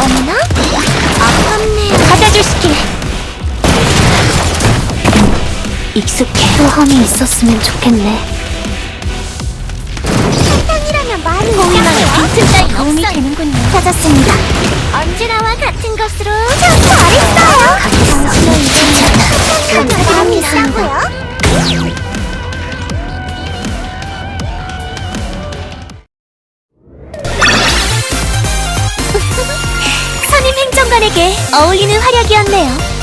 없나? 아깝네. 받아줄게. 익숙해. 소함이 있었으면 좋겠네. 사탕이라면 많이 공인하는 빈틈 따위 도움이 되는군요. 찾았습니다. 언제나와 같은 것으로. 행정관에게 어울리는 활약이었네요.